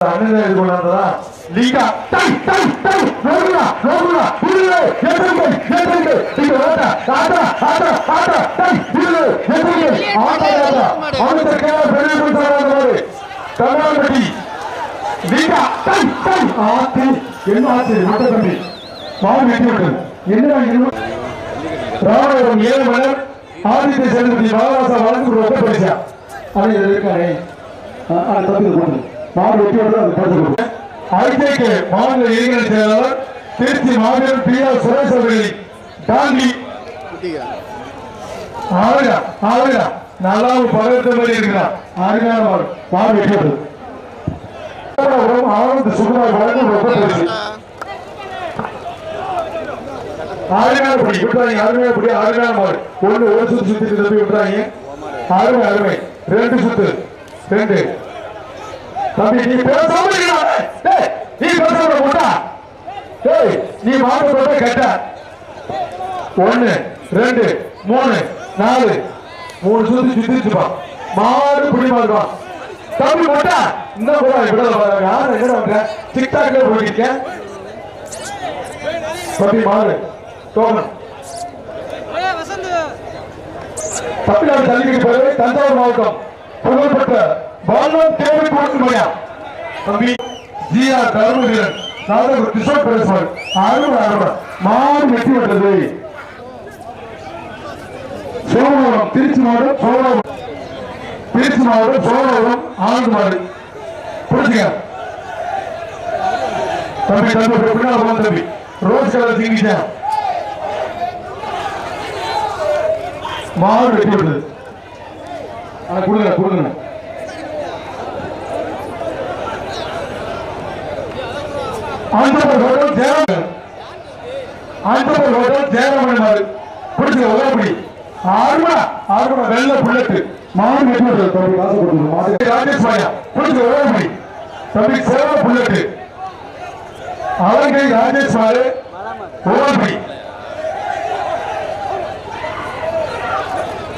அண்ணன் இது கொண்டாந்ததா லீகா. டை டை டை நோடுடா நோடுடா புரியல எத்தனை எத்தனை இங்க வாடா ஆடா ஆடா ஆடா டை புரியல எத்தனை ஆடா ஆடா அவனுக்கு கேள பெரிய குடுத்தாங்க பாரு லீகா. டை டை ஆத்தி. என்ன ஆச்சு மொத்த தம்பி. மாவு வெட்டிவிட்டு என்ன என்ன ராமநாதபுரம் ஏழு மலர். ஆதித்த செல்வதி பாலவாசா வழக்கு ரொம்ப பரிசா அது இருக்கானே அந்த தம்பி போட்டு மாவட்ட வெற்றியோடு அது படுத்து ஐஜேகே மாநில இளைஞர் செயலாளர் திருச்சி மாவட்டம் பி ஆர் சுரேஷ் அவர்களை தாண்டி ஆளுடா நல்லா மாதிரி இருக்கிறான் அருமையான மாடு மாடு வெற்றியோடு ஆனந்த் சுகுமார் வழக்கு ஒத்த பரிசு அருமையான படி அருமையான படி அருமையான மாடு. ஒண்ணு ஒரு சுத்து சுத்தி தம்பி விட்டுறாங்க அருமை அருமை. ரெண்டு சுத்து. ரெண்டு. தம்பி நீ பேசாம நீ பேசாம முட்டா? டேய் நீ மாடு போட்ட கட்ட. ஒண்ணு ரெண்டு மூணு நாலு மூணு சுத்தி சுத்திச்சுப்பா மாடு புடி மாடுவா தம்பி முட்டா இந்த கூட விடல பாருங்க யார் எங்க வந்த டிக்டாக்ல போயிருக்கேன் தம்பி மாடு தோணும் தமிழ்நாடு ஜல்லிக்கட்டு பேரவை தஞ்சாவூர் மாவட்டம் புகழ்பெற்ற பாலம் தேவை போட்டு மணியா தம்பி ஜி ஆர் தர்மவீரன் சாதகர் கிஷோர் பேசுவார் அறுபது அறுபது மாடு வெற்றி பெற்றது. சோழபுரம் திருச்சி மாவட்டம் சோழபுரம். திருச்சி மாவட்டம் சோழபுரம் ஆனந்த புரிஞ்சுங்க? தம்பி தம்பி பின்னால் போங்க தம்பி. ரோஸ் கலர் சிங்கிச்சா மாறு வெட்டி விட்டது ஆனா கொடுங்க கொடுங்க. ஆந்திரபர் ஹோட்டல் ஜெயராமன் ஆந்திரபர் ஹோட்டல் ஜெயராமன் மாடு பிடிச்சது ஆறுமா ஆறுமா வெள்ள புல்லட்டு. மாடு வெட்டி தம்பி காசு கொடுக்கணும் மாடு. ராஜேஷ் மாயா பிடிச்சது உதவப்படி தம்பி சேவ புல்லட்டு. அவங்கை ராஜேஷ்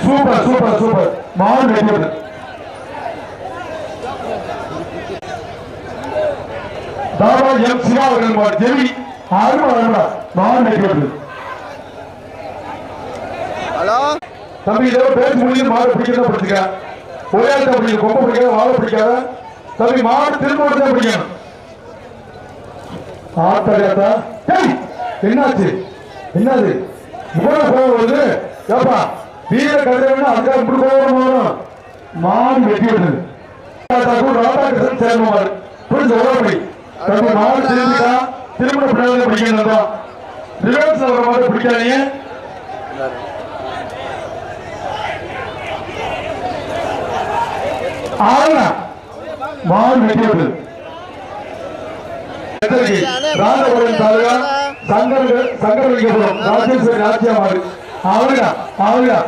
சூப்பர் சூப்பர் சூப்பர். மாடு வெட்டி தாபா எம் சிவா அவர்கள் ஜெவி அருமா அருமா மாடு வெட்டி விட்டது ஹலோ? தம்பி இதோ பேசி முடிஞ்சு மாடு பிடிக்கிறத பிடிச்சிக்க. ஒரே இடத்த பிடிக்கும் கொம்பை பிடிக்காத வாழை பிடிக்காத. தம்பி மாடு திரும்ப தான் பிடிக்கணும். ஆத்தாடியாத்தா டேய் என்னாச்சு? என்னது? இவ்வளவு கோவம் வருது? ஏப்பா வீர கதிரவன் அதுக்காக இப்படி கோவம் வரும். மாடு வெட்டி விடுது. ராதாகிருஷ்ணன் சேர்ந்த மாடு. புரிஞ்சு உடம்படி தம்பி மாவட்ட திரும்பிட்டா? திருமண பின்னாடி பிடிக்கணும் ரிவர்ஸ் வர மாதிரி பிடிக்காதீங்க. ஆனா மாடு வெட்டி ராஜபுரம் தாலுகா சங்கர சங்கரலிங்கபுரம் ராஜேஸ்வரி ராஜ்யா மாடு. அவருடா அவருடா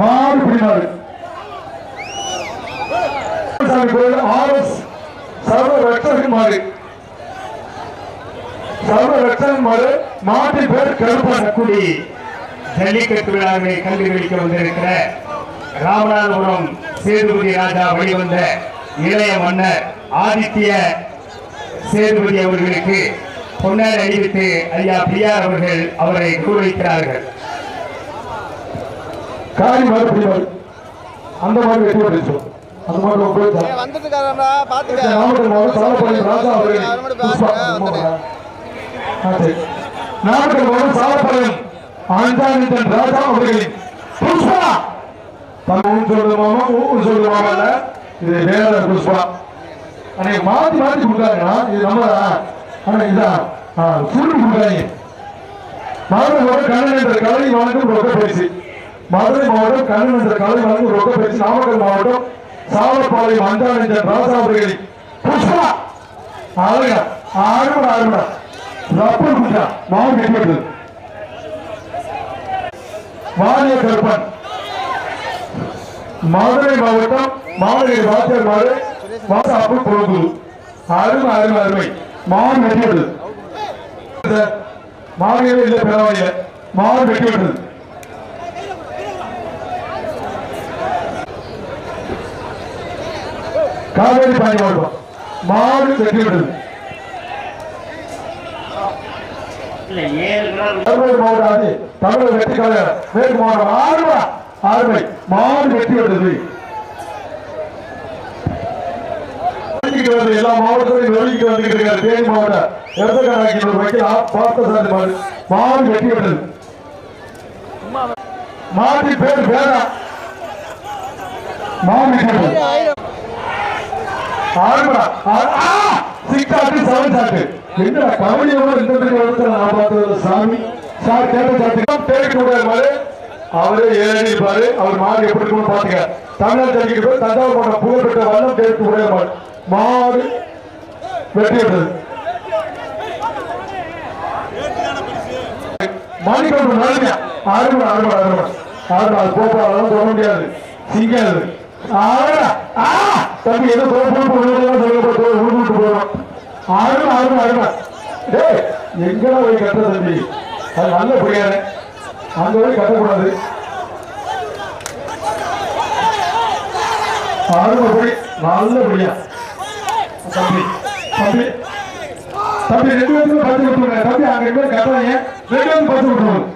மாடு சர்வ சர்வ பேர் கருப்பன் குடி ஜல்லிக்கட்டு விழாவை கல்வி கழிக்க வந்திருக்கிற ராமநாதபுரம் சேதுபதி ராஜா வழிவந்த இளைய மன்னர் ஆதித்ய சேதுபதி அவர்களுக்கு பொன்னார் அணிவித்து ஐயா பிஆர் அவர்கள் அவரை கௌரவிக்கிறார்கள். காரி மாடு பிடி மாடு. அந்த வந்துட்டு ராஜா அவர்கள் ஆ, சரி. நாமக்கல் மாவட்டம் சாலப்பாளையம் ஆண்டானித்தன் ராஜா அவர்களின் புஷ்பா. தமிழ் சொல்றது மாமா ஊர் சொல்றது இல்ல. இது வேற புஷ்பா. அன்னைக்கு மாத்தி மாத்தி கொடுத்தாங்கன்னா இது நம்மளா? ஆனா இதான் ஆ, சுருள் கொடுக்குறாங்க மதுரை மாவட்டம் கண்ணன் என்ற கலை வழங்கும் ரொக்க பரிசு மதுரை மாவட்டம் கண்ணன் என்ற கலை வழங்கும் ரொக்க பரிசு நாமக்கல் மாவட்டம் சாவப்பாளையம் அஞ்சான் என்ற ராசா அவர்களின் புஷ்பா. அழகா ஆறுமடா ஆறுமடா ரப்பர் குட்டா மாவு கட்டிவிட்டது மாநில கருப்பன். மதுரை மாவட்டம் மாவட்ட வாத்தியார் மாறு வாசாப்பு பொழுது அருமை அருமை அருமை. மாவு வெட்டிவிட்டது மாவியவே இல்லை பரவாயில்லை மாவு வெட்டிவிட்டது காவேரி பாண்டி மாவட்டம். மாடு வெற்றி பெற்றது மாவட்ட தமிழக வெற்றி கழகம் மேற்கு மாவட்டம் ஆறுமா ஆறுமை மாடு வெற்றி பெற்றது. எல்லா மாவட்டத்திலையும் வெளியிட்டு வந்துகிட்டு இருக்காரு தேனி எடுத்துக்காட்டு ஒரு வைக்கலாம் பார்த்த மாடு மாடு வெற்றி பெற்றது. மாட்டின் பேர் பேரா. மாடு வெற்றி பெற்றது. சிக்ஸ் ஆட்டு செவன் என்ன கவனியோட இந்த மாதிரி இடத்துல நான் பார்த்தது சாமி? சார் கேட்ட சாட்டுக்கு தேடிட்டு விடாது மாதிரி அவரே ஏறிப்பாரு அவர் மாடு எப்படி இருக்கும்னு பாத்துக்க தமிழ்நாடு தெரிஞ்சுட்டு போய் தஞ்சாவூர் போன்ற புகழ்பெற்ற வல்லம் தேடிட்டு விடாது மாடு மாடு வெற்றி பெற்றது. மணிக்கொண்டு நடுங்க அருமை அருமை அருமை. அருமை அது போப்பாலும் சொல்ல முடியாது. சிங்காது தம்பி ஏதோ தோப்பு சொல்ல அருமை அருமை அருமை. டேய் எங்கடா போய் கட்ட தம்பி? அது நல்ல புரியாது அங்க போய் கட்டக்கூடாது. அருமை போய் நல்ல புரியா தம்பி தம்பி தம்பி ரெண்டு பேருக்கும் பத்து விட்டுருங்க தம்பி அங்க ரெண்டு பேரும் கட்டுறாங்க ரெண்டு பேரும் பத்து விட்டுருவாங்க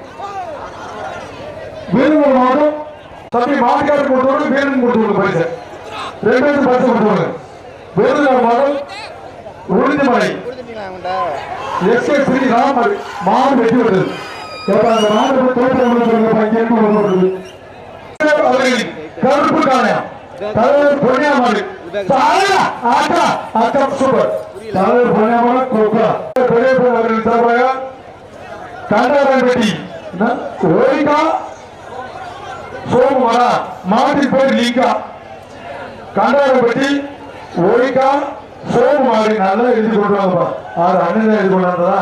வேலூர் மாவட்டம் தம்பி மாட்டுக்காடு கொடுத்தவங்க வேணும் கொடுத்துருங்க பரிசு. ரெண்டு பேரும் பத்து விட்டுருவாங்க வேலூர் மாவட்டம் உறுதிமலை கொடுத்துட்டீங்களா எஸ் ஸ்ரீ ராமர் மாடு வெட்டி விட்டது அந்த மாடு போய் அவர்களின் கருப்பு காணையம் தலைவர் பொன்னியா ஆட்டா ஆட்டா சூப்பர் தலைவர் பொன்னியா மாடு கோப்பா அவர்களின் சார்பாக கண்டாரன் ஓரிகா சோமவரா பேர் லீகா. ஓரிகா சோமவாரி நல்லா எழுதி கொண்டு வாங்கப்பா ஆறு அண்ணன் எழுதி கொண்டு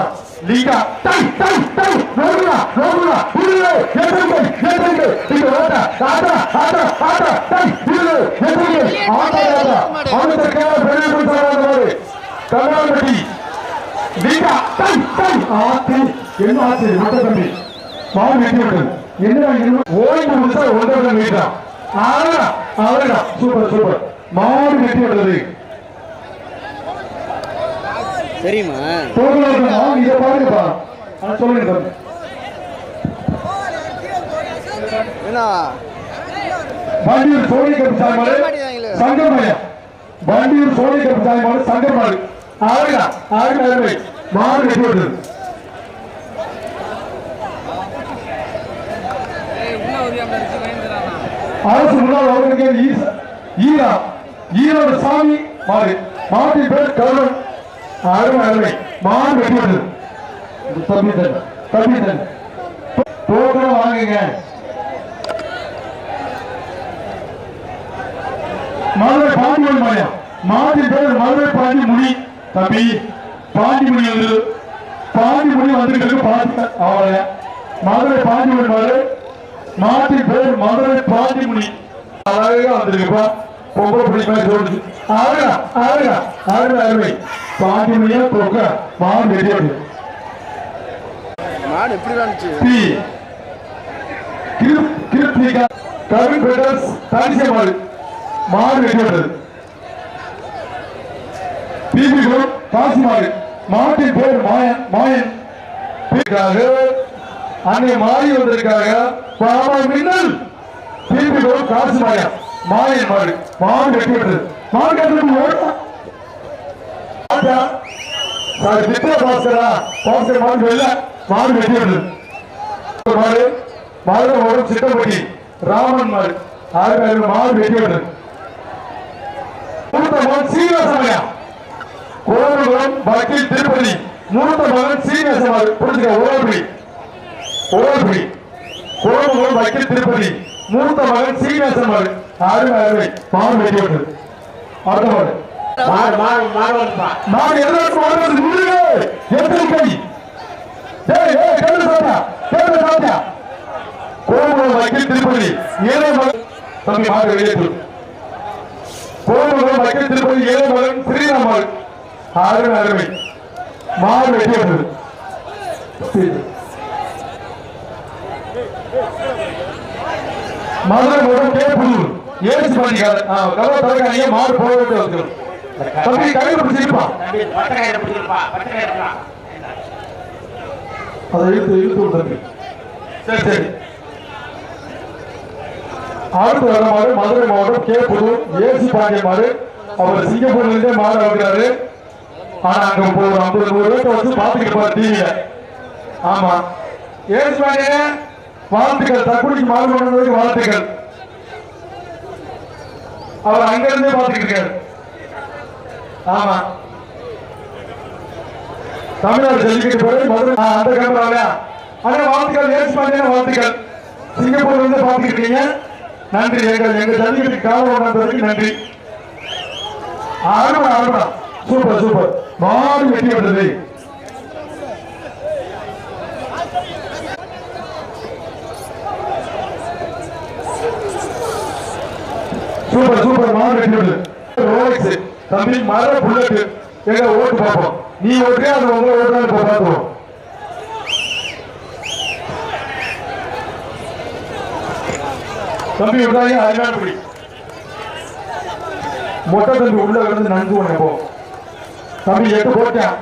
லீகா டை டை டை. நோடுடா நோடுடா புரியல எத்தனை எத்தனை இங்க ஓட்ட ஆட்டா ஆட்டா ஆட்டா டை புரியல எத்தனை ஆட்டா ஆட்டா அவனுக்கு கேள பெரிய கொடுத்தாங்க பாரு கண்டாரப்பட்டி லீகா டை டை. ஆத்தி என்ன ஆச்சு மொத்த தம்பி. மாவு வெட்டி விட்டது. என்னடா இன்னும் ஓய்வு முடிச்சா ஒன்றரை மீட்டர்? ஆறா ஆறா சூப்பர் சூப்பர். மாடு வெட்டி விட்டது. தெரியுமா? இதை பாருங்கப்பா சொல்லுங்க என்ன? வண்டியூர் சோழி கப்பு சாய்மாடு சங்கர்மயம் வண்டியூர் சோழி கப்பு சாய்மாடு சங்கர்மாடு ஆறுடா ஆறு மாடு. வெட்டி விட்டது அரசு முன்னாள் அவர்களுக்கு ஈரா. ஈரோட சாமி மாடு. மாட்டின் பேர் கருணன். அருமை அருமை மாடு வெட்டி விட்டது தம்பி டோக்கன் வாங்குங்க. மதுரை பாண்டியன் பேர் மதுரை பாண்டி முனி தம்பி பாண்டி முனி வந்து பாண்டி முனி வந்திருக்கு பார்த்து அவளை மதுரை பாண்டி முனி மதுரை பேர் மதுரை பாண்டி முனி அழகா வந்திருக்குப்பா பொம்பளை பிடிக்க மாதிரி சொல்லுது அழகா அழகா. அருமை அருமை. பாண்டி முனியா போக்க மாடு வெடியோடு மாடு எப்படி வந்துச்சு பி. கிருப் கிருப்திகா கருண் பிரதர்ஸ் தானிசை மாடு. மாடு வெடியோடு பிபி குரூப் காசி மாடு. மாட்டின் பேர் மாயன் மாயன். அன்னை மாறி வந்திருக்காங்க பாபா மின்னல். பிபி குரூப் காசி மாயா. மாயன் மாடு. மாடு வெட்டிவிட்டது மாடு கட்டுறது ஓடுமா சார் வித்யா பாஸ்கரா பாஸ்கர் மாடு வெள்ள மாடு வெட்டிவிட்டது மாடு மாடு ராமன் மாடு ஆறு பேர் மாடு வெட்டிவிட்டது மூத்த மகன் சீனிவாசமையா கோவில்குளம் வக்கீல் திருப்பதி. மூத்த மகன் சீனிவாசமாறு புரிஞ்சுக்க ஓரப்படி. ஓரப்படி. கோவில்குளம் வக்கீல் திருப்பதி. மூத்த மகன் சீனிவாசமாறு அருமை அருமை மாடு வெட்டி விட்டது அடுத்த மாடு மாடு மாடு மாடு வருப்பா மாடு எதற்கு ஓடுறது முருகே எத்தனை கை? டேய் ஏய் கேளு கேளு திருப்பதி. ஏழை மகன் தம்பி மாடு வெளியேற்று கோவில்குளம் வக்கீல் திருப்பதி ஏழை மகன் ஸ்ரீராமன் அருமை அருமை. மாடு வெட்டி விட்டது மதுரை மூலம் கேப்புதூர் ஏசி பண்ணிக்காத கவலை தரக்காங்க மாடு போக வேண்டிய வந்துடும் தம்பி கையில கயிறு பிடிச்சிருப்பா. அதை இழுத்து இழுத்து தம்பி. சரி சரி. அடுத்து வரமாறு மதுரை மாவட்டம் கே புதூர் ஏசி பாண்டியமாறு அவர் சிங்கப்பூர்லேருந்தே மாற மாடு வருகிறாரு ஆனா அங்க இப்போ ஒரு ஐம்பது நூறு ரூபாய் வச்சு பாத்துக்கிட்டு இருப்பாரு டிவியில ஆமா. ஏசி பாண்டிய வாழ்த்துக்கள். தற்கொலைக்கு மாறு வாழ்த்துக்கள். அவர் அங்கிருந்தே பாத்துக்கிட்டு இருக்காரு. ஆமா. தமிழ்நாடு ஜல்லிக்கட்டு போய் மதுரை அந்த கேமராவில அண்ணா வாழ்த்துக்கள் ஏசி பாண்டியன வாழ்த்துக்கள்? சிங்கப்பூர்ல இருந்து பாத்துக்கிட்டீங்க நன்றி எங்கள் எங்க ஜல்லிக்கட்டு காவல் கொண்டாந்ததுக்கு நன்றி. அருமா அருமா. Super super. மாறி வெட்டி விட்டது சூப்பர் சூப்பர். மாறி வெட்டி விடுது தம்பி மர புல்லட் எங்க ஓட்டு பார்ப்போம். நீ ஓட்டுறியா அது உங்க ஓட்டுறான்னு இப்ப பார்த்துருவோம். தம்பி விடாதீங்க அருமையான பிடி மொட்டை தம்பி உள்ள கிடந்து நன்கு ஒண்ணு போ. தம்பி எட்டு போட்டேன்.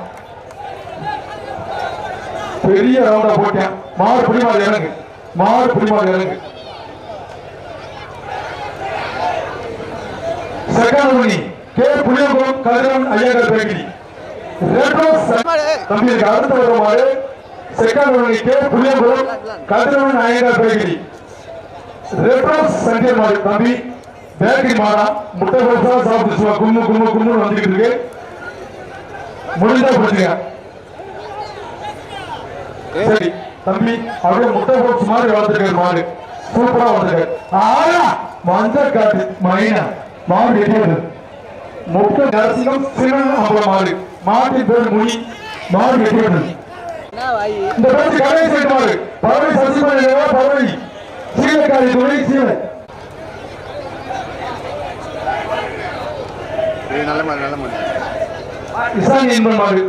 பெரிய ரவுண்டா போட்டேன். மாறு பிடிமாறு இறங்கு. மாறு பிடிமாறு இறங்கு. செகண்ட் மணி. K. Puliyankulam Kathiravan Iyengar bakery retro ச- தம்பி இதுக்கு செகண்ட் மணி K. Puliyankulam Kathiravan Iyengar bakery retro சண்டியர் மாடு தம்பி பேக்கரி மாடா முட்டை போசா சாப்பிட்டு சும்மா கும்மு கும்மு கும்முன்னு வந்துகிட்டு இருக்கு. முடிஞ்சா பிடிச்சுங்க சரி தம்பி அப்படியே முட்டை போச்சு மாதிரி வளர்த்துருக்காரு மாடு. சூப்பரா வளர்த்துருக்காரு. ஆனா மஞ்சள் காட்டு மைனா மாடு எரியாது முட்டை நரசிங்கம் சிவன் அம்பல மாடு மாட்டின் பேர் முனி மாடு வாய் இந்த கடைசி சைடு மாடு பறவை சசிமணி பறவை சீலக்காரி துணை சீலை நல்ல மாதிரி நல்ல மாதிரி இசானி என்பன் மாடு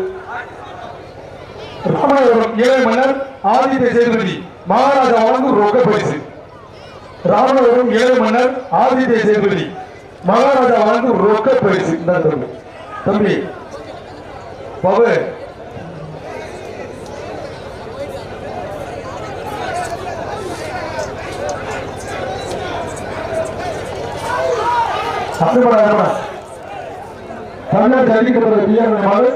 ராமநாதபுரம் ஏழை மன்னர் ஆதித்த சேதுபதி மகாராஜா வழங்கும் ரொக்க பரிசு. ராமநாதபுரம் ஏழை மன்னர் ஆதித்த சேதுபதி. மகாராஜா வழங்கும் ரொக்க போயிடுச்சு இந்த தம்பி. தம்பி பவு. தமிழ்நாடு அறிவிக்கப்பட்ட பிஆர் மாடு